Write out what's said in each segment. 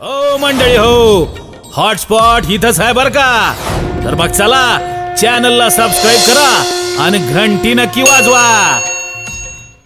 हो मंडळी हो. हॉटस्पॉट इथंच आहे बर का? तर मग चला चॅनलला सबस्क्राईब करा आणि घंटी नक्की वाजवा.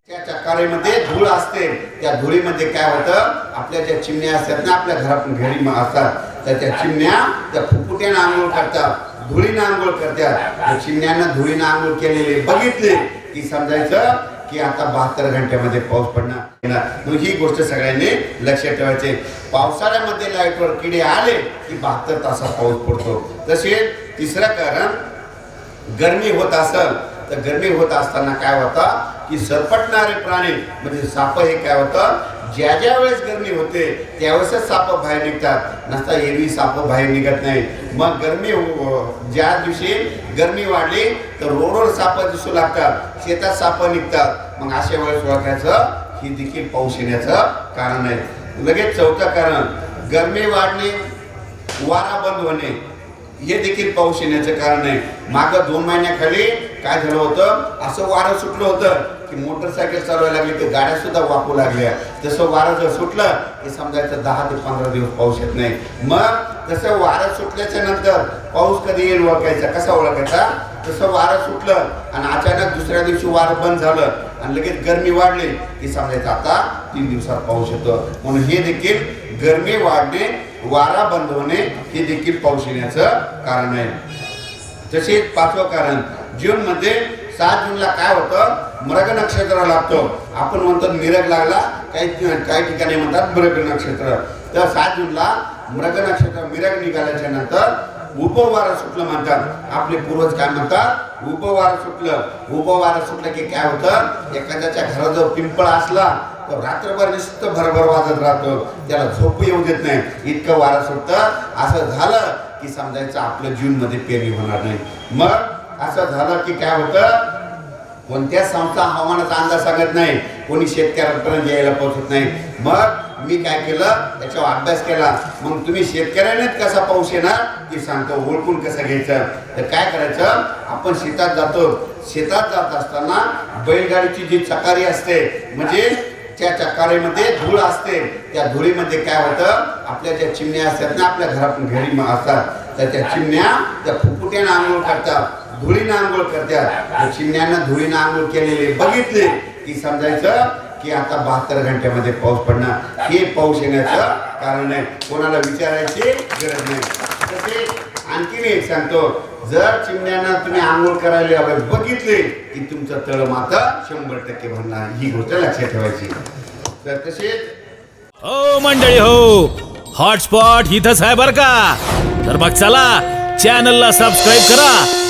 त्या चक्कारीमध्ये धूळ असते. त्या धुळीमध्ये काय होतं? आपल्या ज्या चिमण्या असतात ना आपल्या घरातून घरी असतात. तर त्या चिमण्या त्या फुफुट्यानं आंघोळ करतात. धुळीनं आंघोळ करतात. त्या चिमण्यांना धुळीनं आंघोळ केलेले बघितले? की समजायचं की आता बहात्तर घंट्यामध्ये पाऊस पडणार ही गोष्ट सगळ्यांनी लक्षात ठेवायचे. पावसाळ्यामध्ये लाईटवर किडे आले की बहात्तर तासात पाऊस पडतो. तसे तिसरं कारण गरमी होत असेल तर गरमी होत असताना काय होतं? की सरपटणारे प्राणी म्हणजे साप हे काय होतं? ज्या ज्या वेळेस गरमी होते त्यावेळेसच साप बाहेर निघतात. नसता एरवी साप बाहेर निघत नाही. मग गरमी ज्या दिवशी गरमी वाढली तर रोडवर साप दिसू लागतात. शेतात साप निघतात. मग अशा वेळेस ओळखायचं ही देखील पाऊस येण्याचं कारण आहे. लगेच चौथं कारण गरमी वाढणे वारा बंद होणे. हे देखील पाऊस येण्याचं कारण आहे. मागं दोन महिन्याखाली काय झालं होतं? असं वारं सुटलं होतं. की मोटरसायकल चालवायला लागली की गाड्या सुद्धा वापरू लागल्या. जसं वारं जर सुटलं की समजायचं दहा ते पंधरा दिवस पाऊस येत नाही. मग तसं वारं सुटल्याच्या नंतर पाऊस कधी येईल ओळखायचा कसा ओळखायचा? तसं वारं सुटलं आणि अचानक दुसऱ्या दिवशी वारं बंद झालं आणि लगेच गरमी वाढली की समजायचं आता तीन दिवसात पाऊस येतो. म्हणून हे देखील गरमी वाढणे वारा बंद होणे हे देखील पाऊस येण्याचं कारण आहे. तसेच पाचवं कारण जून मध्ये सात जूनला काय होतं? मृग नक्षत्र लागतो. आपण म्हणतो मिरग लागला काही काही ठिकाणी म्हणतात मृग नक्षत्र. तर सात जूनला मृग नक्षत्र मिरग निघाल्याच्या नंतर उपवार सुटलं म्हणतात. आपले पूर्वज काय म्हणतात? उपवार सुटलं. उपवार सुटलं की काय होतं? एखाद्याच्या घरात जर पिंपळ असला तर रात्रभर निश्चित भरभर वाजत राहतो. त्याला झोप येऊ देत नाही. इतकं वारं सुटतं. असं झालं की समजायचं आपलं जीवनमध्ये पेरी होणार नाही. मग असं झालं की काय होतं? कोणत्या संस्था हवामानाचा अंदाज सांगत नाही. कोणी शेतकऱ्यांपर्यंत यायला पोहोचत नाही. मग मी काय केलं? त्याच्यावर अभ्यास केला. मग तुम्ही शेतकऱ्यानेच कसा पाऊस येणार? की सांगतो. ओळखून कसं घ्यायचं? तर काय करायचं? आपण शेतात जातो. शेतात जात असताना बैलगाडीची जी चकारी असते म्हणजे त्या चकारीमध्ये धूळ असते. त्या धुळीमध्ये काय होतं? आपल्या ज्या चिमण्या असतात ना आपल्या घरात घरी असतात. तर त्या चिमण्या त्या फुकुट्याने आंघोळ करतात. धुळीनं आंघोळ करतात चिमण्यांना धुळीनं आंघोळ केलेले बघितले. की समजायचं की आता बहात्तर घंट्यामध्ये पाऊस पडणार. हे पाऊस येण्याचं कारण आहे कोणाला विचारायची गरज नाही. तसे आणखीन एक सांगतो. जर चिमण्यांना तुम्ही आंघोळ करायला हवे बघितले की तुमचं तळ माता शंभर टक्के भरणार. ही गोष्ट लक्षात ठेवायची. तर तसेच हो मंडळी हो. हॉटस्पॉट इथंच आहे बर का? तर मग चला. चॅनलला सबस्क्राईब करा.